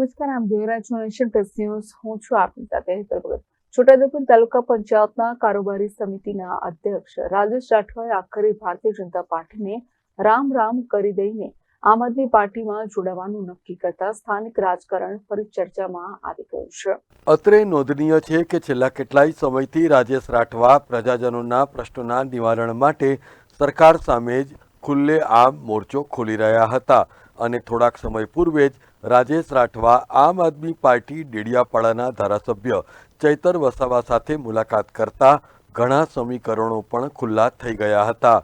નમસ્કાર, આમ જોઈ રહ્યા છો નેશન પ્રેસ ન્યૂઝ. હું છું આપની સાથે હેતલ છોટાઉદેપુર તાલુકા પંચાયતના કારોબારી સમિતિના અધ્યક્ષ રાજેશ રાઠવાએ આખરે ભારતીય જનતા પાર્ટીને રામ રામ કરી દઈને આમ આદમી પાર્ટીમાં જોડાવાનું નક્કી કરતા સ્થાનિક રાજકારણ ફરી ચર્ચામાં આવી ગયું છે. અત્રે નોંધનીય છે કે છેલ્લા કેટલાય સમયથી રાજેશ રાઠવા પ્રજાજનોના પ્રશ્નોના નિવારણ માટે સરકાર સામે જ ખુલ્લે આમ મોરચો ખોલી રહ્યા હતા. અને થોડાક સમય પૂર્વે જ રાજેશ રાઠવા આમ આદમી પાર્ટી ડેડિયાપાડાના ધારાસભ્ય ચૈતર વસાવા સાથે મુલાકાત કરતા ઘણા સમીકરણો પણ ખુલ્લા થઈ ગયા હતા.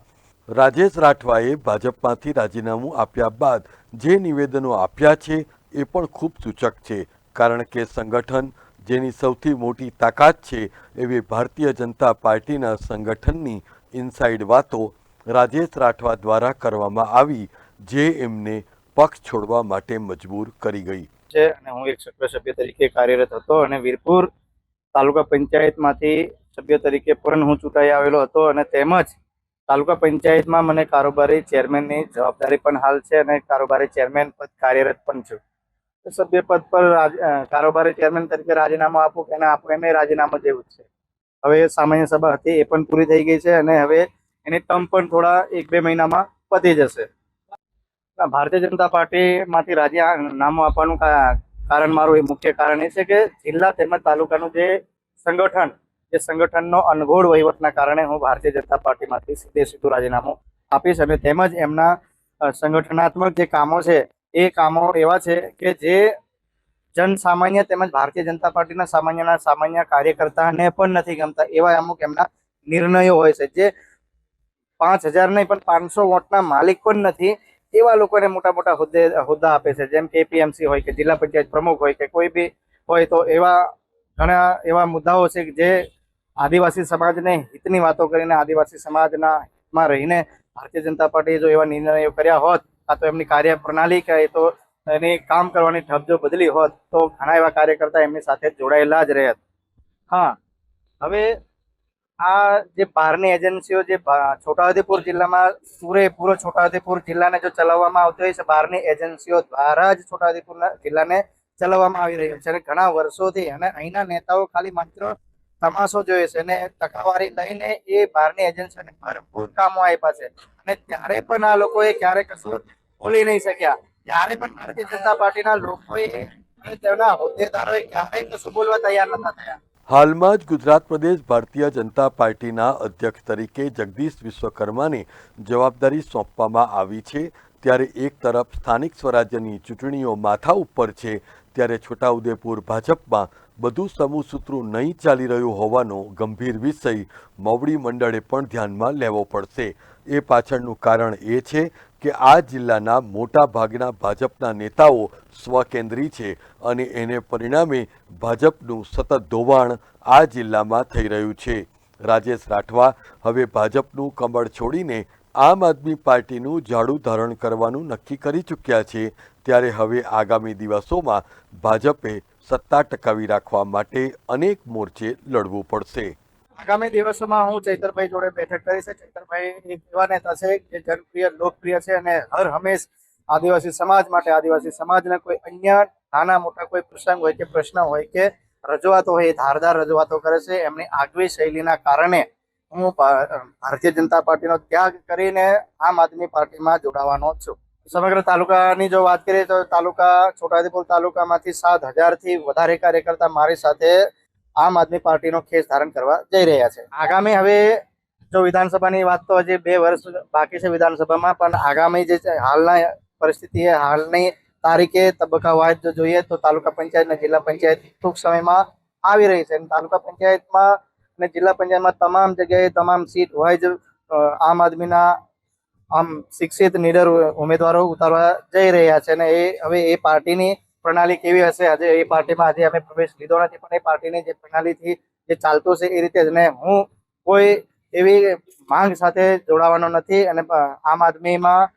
રાજેશ રાઠવાએ ભાજપમાંથી રાજીનામું આપ્યા બાદ જે નિવેદનો આપ્યા છે એ પણ ખૂબ સૂચક છે, કારણ કે સંગઠન જેની સૌથી મોટી તાકાત છે એવી ભારતીય જનતા પાર્ટીના સંગઠનની ઇનસાઇડ વાતો રાજેશ રાઠવા દ્વારા કરવામાં આવી, જે એમને પક્ષ છોડવા માટે મજબૂર કરી ગઈ. છે અને હું એક સક્રિય સભ્ય તરીકે કાર્યરત હતો અને વીરપુર તાલુકા પંચાયતમાંથી સભ્ય તરીકે પણ હું ચૂંટાઈ આવેલો હતો અને તેમજ તાલુકા પંચાયતમાં મને કારોબારી ચેરમેનની જવાબદારી પણ હાલ છે અને કારોબારી ચેરમેન પદ કાર્યરત પણ છું. સભ્ય પદ પર કારોબારી ચેરમેન તરીકે રાજીનામું આપું કે ના આપું એને રાજીનામું જેવું છે. હવે સામાન્ય સભા હતી એ પણ પૂરી થઈ ગઈ છે અને હવે એની ટર્મ પણ થોડા એક બે મહિનામાં પતી જશે. ભારતીય જનતા પાર્ટીમાંથી રાજીનામું આપવાનું કા- કારણ મારું એ મુખ્ય કારણ એ છે કે જિલ્લા તેમજ તાલુકાનું જે સંગઠન, જે સંગઠનનો અનગોળ વહીવટના કારણે હું ભારતીય જનતા પાર્ટીમાંથી સીધે સીધું રાજીનામું આપીશ અને તેમજ એમના સંગઠનાત્મક જે કામો છે, એ કામો એવા છે કે જે જન સામાન્ય તેમજ ભારતીય જનતા પાર્ટીના સામાન્યના સામાન્ય કાર્યકર્તાને પણ નથી ગમતા એવા અમુક એમના નિર્ણયો હોય છે. જે પાંચ હજાર નહીં પણ પાંચસો વોટના માલિક પણ નથી. એવા લોકોને મોટા મોટા હોદ્દે, હોદ્દા આપે છે. જેમ કે એપીએમસી હોય કે જિલ્લા પંચાયત પ્રમુખ હોય કે કોઈ બી હોય તો એવા ઘણા એવા મુદ્દાઓ છે જે આદિવાસી સમાજને હિતની વાતો કરીને આદિવાસી સમાજના માં રહીને ભારતીય જનતા પાર્ટીએ જો એવા નિર્ણયો કર્યા હોત, કાં તો એમની કાર્ય પ્રણાલી કે તો એની કામ કરવાની ઠપ બદલી હોત, તો ઘણા એવા કાર્યકર્તા એમની સાથે જોડાયેલા જ રહેત હા, હવે આ જે બહારની એજન્સીઓ જે છોટાઉદેપુર જિલ્લામાં પૂરેપૂરો છોટાઉદેપુર જિલ્લાને જો ચલાવવામાં આવતો હોય છે, બહારની એજન્સીઓ દ્વારા જ છોટાઉદેપુર જિલ્લાને ચલાવવામાં આવી રહ્યું છે અને ઘણા વર્ષોથી અને અહીંના નેતાઓ ખાલી માત્ર તમાશો જોઈએ છે અને ટકાવારી લઈને એ બહારની એજન્સીઓને ભરપૂર કામો આપ્યા છે. અને ત્યારે પણ આ લોકોએ ક્યારે કશું બોલી નહીં શક્યા. ત્યારે પણ ભારતીય જનતા પાર્ટીના લોકોએ તેમના હોદ્દેદારોએ ક્યારેય કશું બોલવા તૈયાર નતા થયા. હાલમાં જ ગુજરાત પ્રદેશ ભારતીય જનતા પાર્ટીના અધ્યક્ષ તરીકે જગદીશ વિશ્વકર્માને જવાબદારી સોંપવામાં આવી છે. ત્યારે એક તરફ સ્થાનિક સ્વરાજ્યની ચૂંટણીઓ માથા ઉપર છે. ત્યારે છોટાઉદેપુર ભાજપમાં બધું સમૂહસૂત્રું નહીં ચાલી રહ્યું હોવાનો ગંભીર વિષય મવડી મંડળે પણ ધ્યાનમાં લેવો પડશે. એ પાછળનું કારણ એ છે કે આ જિલ્લાના મોટા ભાગના ભાજપના નેતાઓ સ્વકેન્દ્રી છે અને એને પરિણામે ભાજપનું સતત ધોવાણ આ જિલ્લામાં થઈ રહ્યું છે. રાજેશ રાઠવા, હવે ભાજપનું કમળ છોડીને આમ આદમી પાર્ટીનું જાડું ધારણ કરવાનું નક્કી કરી ચૂક્યા છે, ત્યારે હવે આગામી દિવસોમાં ભાજપે સત્તા ટકાવી રાખવા માટે અનેક મોરચે લડવું પડશે. આગામી દિવસોમાં હું ચૈતરભાઈ જોડે બેઠક કરીશ. ચૈતરભાઈ એક એવા નેતા છે જે જનપ્રિય, લોકપ્રિય છે અને હર હંમેશ આદિવાસી સમાજ માટે આદિવાસી સમાજના કોઈ અન્ય નાના મોટા કોઈ પ્રસંગ હોય કે પ્રશ્ન હોય કે રજૂઆતો હોય એ ધારદાર રજૂઆતો કરે છે. એમની આગવી શૈલીના કારણે હું ભારતીય જનતા પાર્ટીનો ત્યાગ કરીને આમ આદમી પાર્ટીમાં જોડાવાનો છું. સમગ્ર તાલુકાની જો વાત કરીએ તો તાલુકા છોટાઉદેપુર તાલુકામાંથી સાત હજારથી વધારે કાર્યકર્તા મારી સાથે આમ આદમી પાર્ટીનો ખેસ ધારણ કરવા જઈ રહ્યા છે. આગામી હવે જો વિધાનસભાની વાત તો હજી બે વર્ષ બાકી છે વિધાનસભામાં, પણ આગામી જે હાલના પરિસ્થિતિ હાલની તારીખે તબક્કાવાર જો જોઈએ તો તાલુકા પંચાયત અને જિલ્લા પંચાયત ટૂંક સમયમાં આવી રહી છે. અને તાલુકા પંચાયતમાં અને જિલ્લા પંચાયતમાં તમામ જગ્યાએ તમામ સીટ વાઇઝ આમ આદમીના આમ શિક્ષિત, નીડર ઉમેદવારો ઉતારવા જઈ રહ્યા છે અને એ હવે એ પાર્ટીની પ્રણાલી કેવી હશે? આજે એ પાર્ટીમાં આજે અમે પ્રવેશ લીધો નથી, પણ એ પાર્ટીની જે પ્રણાલીથી જે ચાલતું છે એ રીતે જ ને હું કોઈ એવી માંગ સાથે જોડાવાનો નથી અને આમ આદમીમાં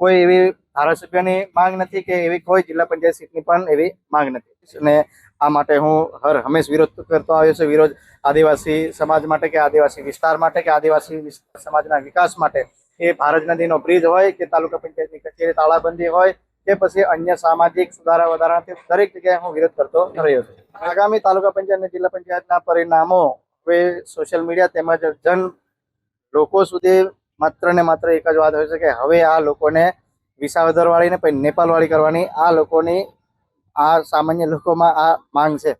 કોઈ એવી ધારાસભ્યની માંગ નથી કે એવી કોઈ જિલ્લા પંચાયત સીટની પણ એવી માંગ નથી. અને આ માટે હું હર હંમેશ વિરોધ કરતો આવ્યો છું. વિરોધ આદિવાસી સમાજ માટે કે આદિવાસી વિસ્તાર માટે કે આદિવાસી સમાજના વિકાસ માટે. એ ભારત નદીનો બ્રિજ હોય કે તાલુકા પંચાયતની કચેરી, તાળાબંધી હોય કે પછી અન્ય સામાજિક સુધારા વધારા દરેક જગ્યાએ હું વિરોધ કરતો રહ્યો છું. આગામી તાલુકા પંચાયત અને જિલ્લા પંચાયતના પરિણામો હવે સોશિયલ મીડિયા તેમજ જન લોકો સુધી માત્ર ને માત્ર એક જ વાત હોય છે કે હવે આ લોકોને વિસાવદર વાળી ને પછી નેપાલ વાળી કરવાની, આ લોકોની આ સામાન્ય લોકોમાં આ માંગ છે.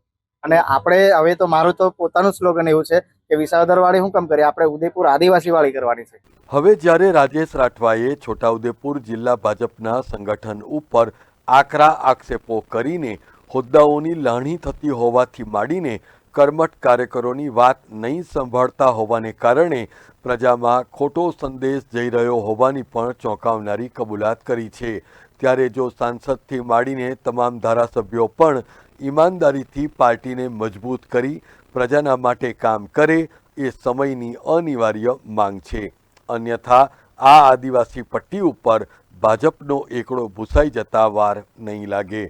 અને આપણે હવે તો મારું તો પોતાનું સ્લોગન એવું છે કે વિસાવદરવાળી શું કામ કરીએ? આપણે ઉદયપુર આદિવાસી વાળી કરવાની છે. હવે જ્યારે રાજેશ રાઠવાએ છોટાઉદેપુર જિલ્લા ભાજપના સંગઠન ઉપર આકરા આક્ષેપો કરીને હોદ્દાઓની લાણી થતી હોવાથી માંડીને કર્મઠ કાર્યકરોની વાત નહીં સંભાળતા હોવાને કારણે પ્રજામાં ખોટો સંદેશ જઈ રહ્યો હોવાની પણ ચોંકાવનારી કબૂલાત કરી છે. ત્યારે જો સાંસદથી માંડીને તમામ ધારાસભ્યો પણ ઈમાનદારીથી પાર્ટીને મજબૂત કરી પ્રજાના માટે કામ કરે એ સમયની અનિવાર્ય માંગ છે. અન્યથા આ આદિવાસી પટ્ટી ઉપર ભાજપનો એકડો ભૂસાઈ જતા વાર નહીં લાગે.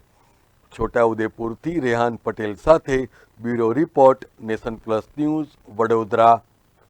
છોટાઉદેપુરથી રેહાન પટેલ સાથે bureau report, nation plus news, Vadodara.